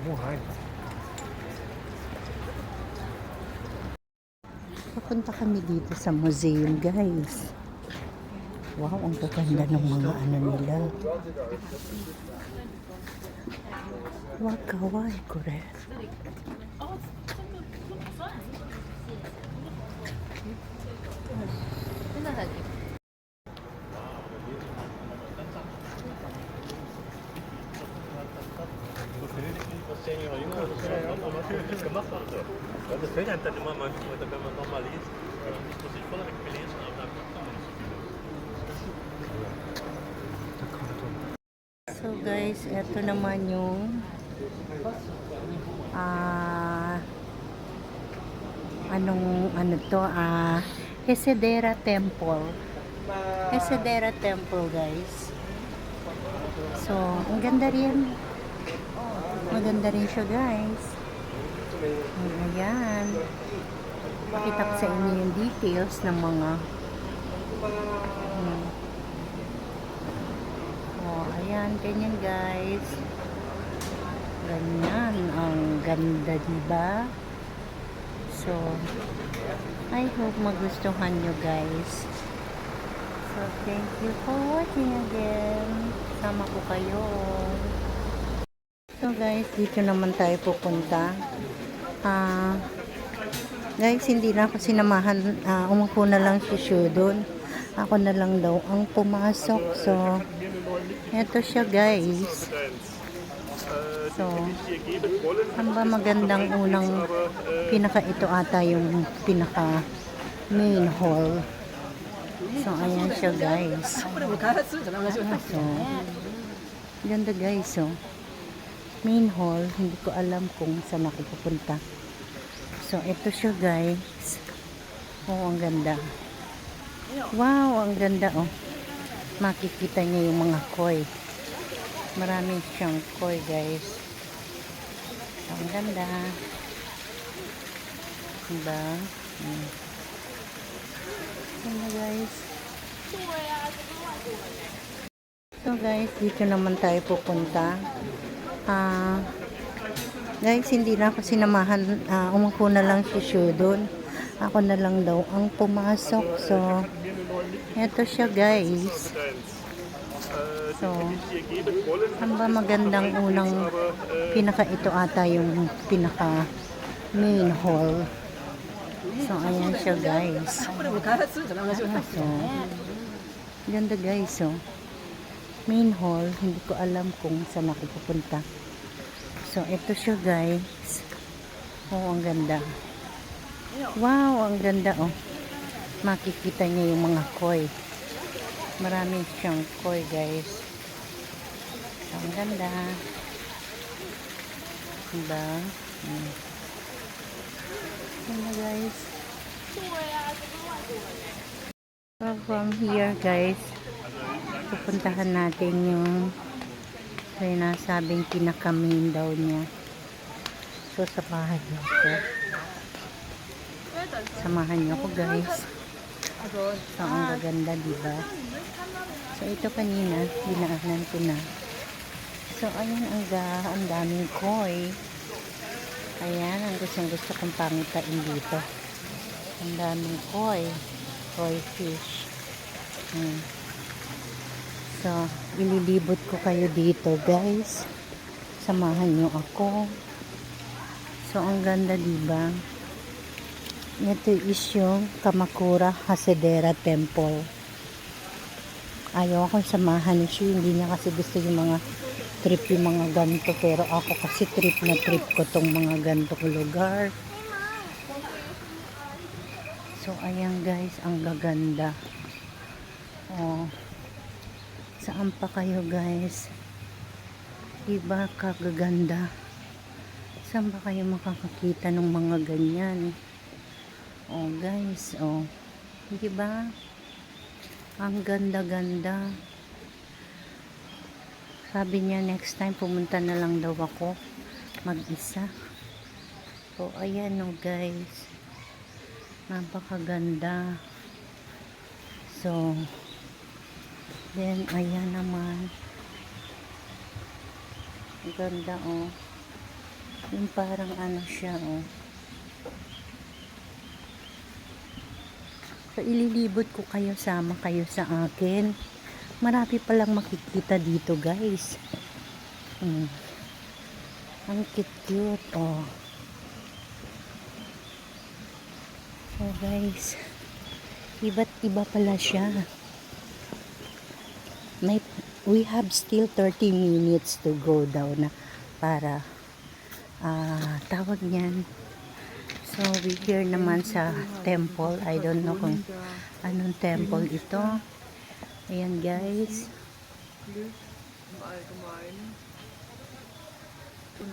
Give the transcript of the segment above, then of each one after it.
Buhay. Papunta kami dito sa museum, guys. Wow, ang gaganda ng mga ano nila. Wow, kawaii, kore. Was zehn Jahre jünger, das ist ja auch natürlich gemacht hat. Ja, das fällt einem dann immer manchmal, wenn man nochmal liest. Ja, das muss ich vorher gelesen nicht so. So guys, eto naman yung ah anong ano to ah Hesedera Temple. Hesedera Temple guys. So, ang ganda rin. Maganda rin siya guys. Ayan. Pakita ko sa inyo yung details ng mga hmm. Oh, ayan, ganyan guys. Ganyan, ang ganda, diba? So, I hope magustuhan nyo guys. So, thank you for watching again. Sama ko kayo. So guys, dito naman tayo pupunta. Ah, guys, hindi na ako sinamahan. Ah, umupo na lang si Shu doon. Ako na lang daw ang pumasok. So, eto siya guys. So, ang ba magandang unang pinaka ito ata yung pinaka main hall. So, ayan siya guys. So, ganda guys. So, main hall. Hindi ko alam kung saan ako pupunta. So, ito siya guys. Oh, ang ganda. Wow, ang ganda oh. Makikita niyo yung mga koi. Marami siyang koi guys. So, ang ganda. Diba? Hmm. Ganda guys. So guys, dito naman tayo pupunta. Ah, guys, hindi na ako sinamahan. Ah, umupo na lang si Shu doon. Ako na lang daw ang pumasok. So, eto siya guys. So, ang ba magandang unang pinaka ito ata yung pinaka main hall. So, ayan siya guys. So, ganda guys. So, main hall. Hindi ko alam kung saan ako pupunta. So, ito siya guys. Oh, ang ganda. Wow, ang ganda oh. Makikita niyo yung mga koi. Marami siyang koi guys. So, ang ganda. Diba? Hmm. Ganda guys. So, from here guys, pupuntahan natin yung sinasabing pinaka-main daw niya. So, samahan niyo ako. Samahan niyo ako guys. So, ang gaganda, diba? So, ito kanina, dinaanan ko na. So, ayan, ang, ang daming koi. Ayan, ang gustong gusto kong pangitain dito. Ang daming koi. Koi fish. Hmm. So, ililibot ko kayo dito, guys. Samahan nyo ako. So, ang ganda, diba? Ito is yung Kamakura Hasedera Temple. Ayaw akong samahan ni Shu. Hindi niya kasi gusto yung mga trip yung mga ganito. Pero ako kasi trip na trip ko tong mga ganitong lugar. So, ayan guys, ang gaganda. Oh. Saan pa kayo guys? Diba kagaganda? Saan ba kayo makakakita ng mga ganyan? Oh guys, oh. Diba? Ang ganda-ganda. Sabi niya next time pumunta na lang daw ako mag-isa. So ayan oh guys. Napakaganda. So then ayan naman. Ang ganda oh. Yung parang ano siya, oh. So, ililibot ko kayo, sama kayo sa akin. Marami palang makikita dito, guys. Hmm. Ang cute-cute, oh. So, guys, iba't iba pala siya. May, we have still 30 minutes to go daw na para ah tawag niyan. So, we here naman sa temple. I don't know kung anong temple ito. Ayan, guys.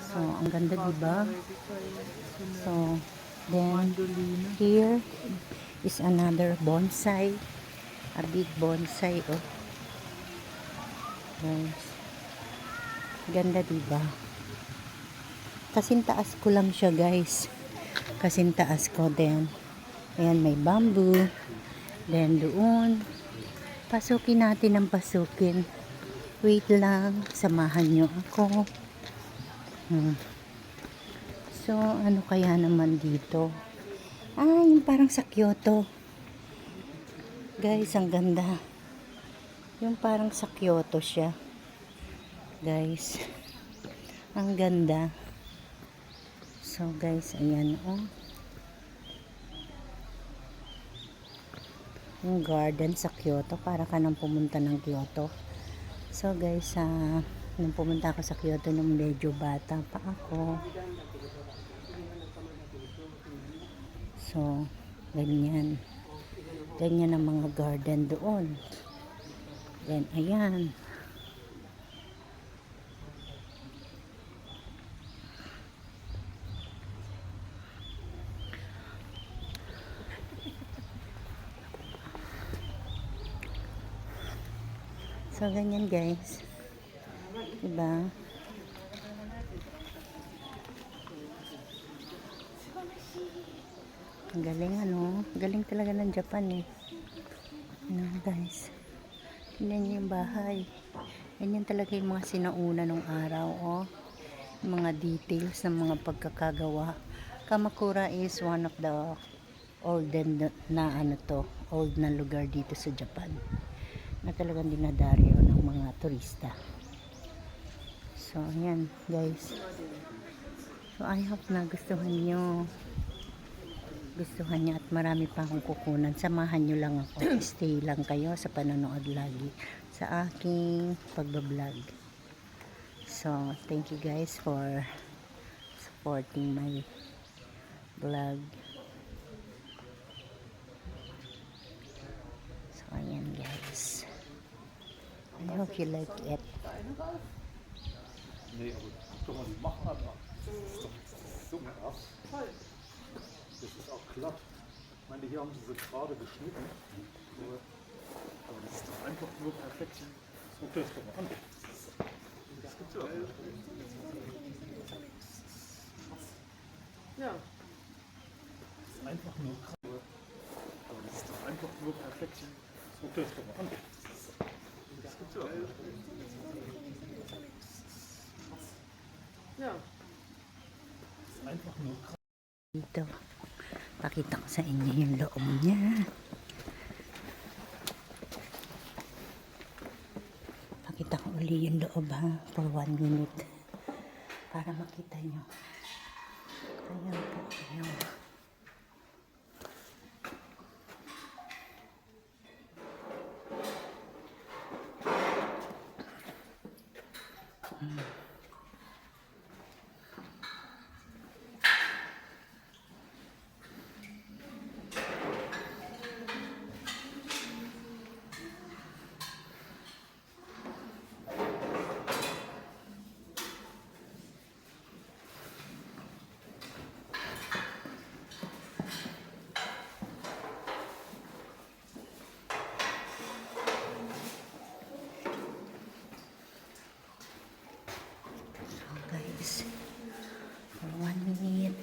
So, ang ganda, diba? so then, here is another bonsai. A big bonsai, oh. Guys. Ganda, diba? Kasing taas ko lang siya, guys. Kasing taas ko, then. Ayan, may bamboo. Then, doon. Pasukin natin ang pasukin. Wait lang. Samahan nyo ako. Hmm. So, ano kaya naman dito? Ah, parang sa Kyoto. Guys, ang ganda. Yung parang sa Kyoto siya. Guys. Ang ganda. So, guys, ayan, oh. Yung garden sa Kyoto. Para ka nang pumunta ng Kyoto. So, guys, ah, nung pumunta ako sa Kyoto nung medyo bata pa ako. So, ganyan. Ganyan ang mga garden doon. Then, ayan. So, ganyan guys. Diba? Ang galing ano. Galing talaga ng Japan eh. Ano guys. Niyo yung bahay. Yan yan talaga yung mga sinauna nung araw. Oh. Yung mga details ng mga pagkakagawa. Kamakura is one of the olden na ano to. Old na lugar dito sa Japan. Na talagang dinadaryo ng mga turista. So, ayan guys. So, I hope na gustuhan nyo gustuhan niya at marami pa akong kukunan. Samahan nyo lang ako. Stay lang kayo sa panonood lagi sa aking pagbablog. So, thank you guys for supporting my vlog. So, ayan guys. I hope you like it. Nee, aber guck mal, die machen das mal. Das Das ist auch glatt. Ich meine, hier haben sie so gerade geschnitten. Aber aber das ist doch einfach nur perfekt. Guck dir das doch mal an. Das gibt's ja auch. Ja, Das ist einfach nur krass. Aber das ist doch einfach nur perfekt. Guck dir das doch mal an. Das gibt's ja auch ja. Das ist einfach nur krass. Pakita ko sa inyo yung loob niya. Pakita ko uli yung loob ha. For one minute. Para makita nyo. Ayan po. Ayan.